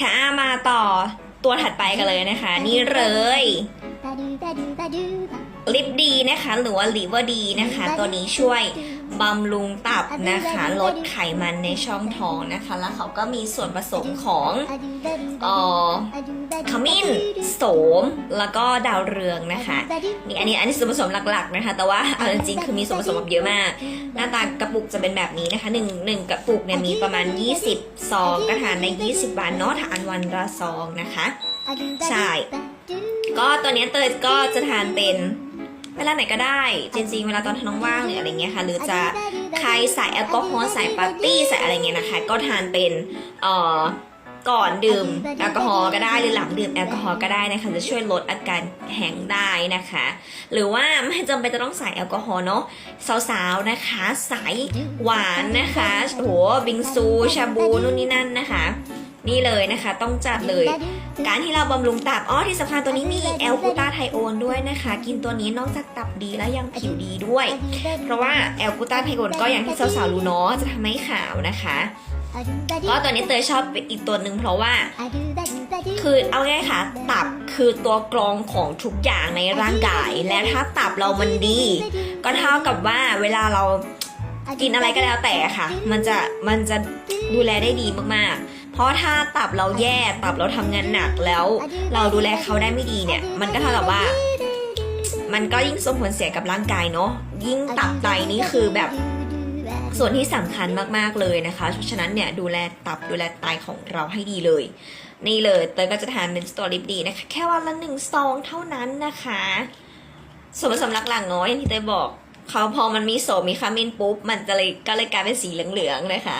ค่ะมาต่อตัวถัดไปกันเลยนะคะ นี่เลยลิปดีนะคะ หรือว่าลิเวอร์ดีนะคะ ตัวนี้ช่วย บำรุงตับนะคะ ลดไขมันในช่องท้องนะคะ แล้วเขาก็มีส่วนผสมของเอ่อขมิ้นโสมแล้วก็ดาวเรืองนะคะนี่อันนี้อันนี้ส่วนผสมหลักๆนะคะ แต่ว่าเอาจริงๆคือมีส่วนผสมแบบเยอะมาก หน้าตากระปุกจะเป็นแบบนี้นะคะหนึ่งหนึ่งกระปุกเนี่ยมีประมาณ 20ซองก็ทานใน 20 บาทเนาะทานวันละซองนะคะใช่ก็ตัวเนี้ยเตยก็จะทานเป็น เวลาไหนก็ได้จริงๆเวลาตอนท้องว่างหรืออะไรเงี้ยค่ะ หรือจะใครใส่แอลกอฮอล์ใส่ปาร์ตี้ใส่อะไรเงี้ยนะคะ ก็ทานเป็นเอ่อก่อนดื่มแอลกอฮอล์ก็ได้หรือหลังดื่มแอลกอฮอล์ก็ได้นะคะจะช่วยลดอาการแห้งได้นะคะ หรือว่าไม่จำเป็นจะต้องใส่แอลกอฮอล์เนาะสาวๆนะคะ ใส่หวานนะคะโหบิงซูชาบูนู่นนี่นั่นนะคะ นี่เลยนะคะ ต้องจัดเลย การที่เราบำรุงตับอ๋อที่สำคัญตัวนี้มีแอลกูตาไทโอนด้วยนะคะ กินตัวนี้นอกจากตับดีแล้วยังผิวดีด้วย เพราะว่าแอลกูตาไทโอนก็อย่างที่สาวๆรู้เนาะจะทำให้ขาวนะคะก็ตัวนี้เตยชอบอีกตัวหนึ่งเพราะว่า คือเอาง่ายค่ะ ตับคือตัวกรองของทุกอย่างในร่างกาย และถ้าตับเรามันดี ก็เท่ากับว่าเวลาเรากินอะไรก็แล้วแต่ค่ะ มันจะมันจะดูแลได้ดีมากๆ เพราะถ้าตับเราแย่ตับเราทำงานหนักแล้ว เราดูแลเขาได้ไม่ดีเนี่ย มันก็เท่ากับว่า มันก็ยิ่งส่งผลเสียกับร่างกายเนาะยิ่งตับไตนี่คือแบบส่วนที่สำคัญมากๆเลยนะคะเพราะฉะนั้นเนี่ยดูแลตับดูแลไตของเราให้ดีเลย นี่เลยเตยก็จะทานเป็นสตอริปดีนะคะ แค่วันละหนึ่งซองเท่านั้นนะคะ ส่วนผสมหลักๆเนาะอย่างที่เตยบอก เขาพอมันมีโสมมีขมิ้นปุ๊บ มันจะเลยก็เลยกลายเป็นสีเหลืองๆนะคะ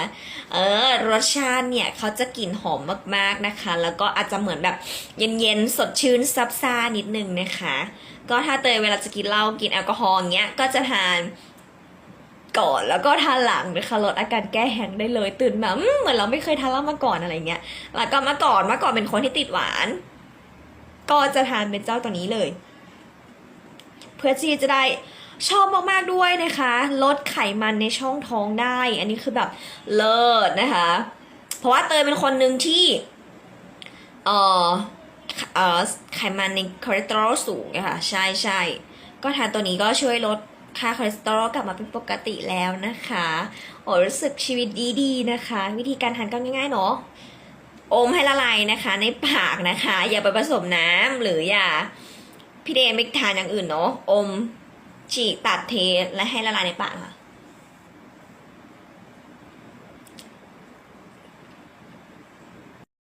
เออรสชาติเนี่ยเขาจะกลิ่นหอมมากๆนะคะ แล้วก็อาจจะเหมือนแบบเย็นๆสดชื่นซับซ่านิดนึงนะคะ ก็ถ้าเตยเวลาจะกินเหล้ากินแอลกอฮอล์อย่างเงี้ยก็จะทานก่อนแล้วก็ทานหลังนะคะลดอาการแก้แห้งได้เลยตื่นมาเหมือนเราไม่เคยทานเหล้ามาก่อนอะไรเงี้ยแล้วก็มาก่อนมาก่อนเป็นคนที่ติดหวาน ก็จะทานเป็นเจ้าตัวนี้เลย เพื่อที่จะได้ ชอบมาก ๆ ด้วยนะคะ ลดไขมันในช่องท้องได้ อันนี้คือแบบเลิศนะคะ เพราะว่าเตยเป็นคนหนึ่งที่เอ่อเอ่อไขมันในคอเลสเตอรอลสูงนะคะใช่ใช่ก็ทานตัวนี้ก็ช่วยลดค่าคอเลสเตอรอลกลับมาเป็นปกติแล้วนะคะ โอ้รู้สึกชีวิตดีๆนะคะ วิธีการทานก็ง่ายๆเนาะอมให้ละลายนะคะ ในปากนะคะ อย่าไปผสมน้ำหรืออย่าพี่เดไม่ทานอย่างอื่นเนาะอม ฉีกตัดเทและให้ละลายในปากค่ะ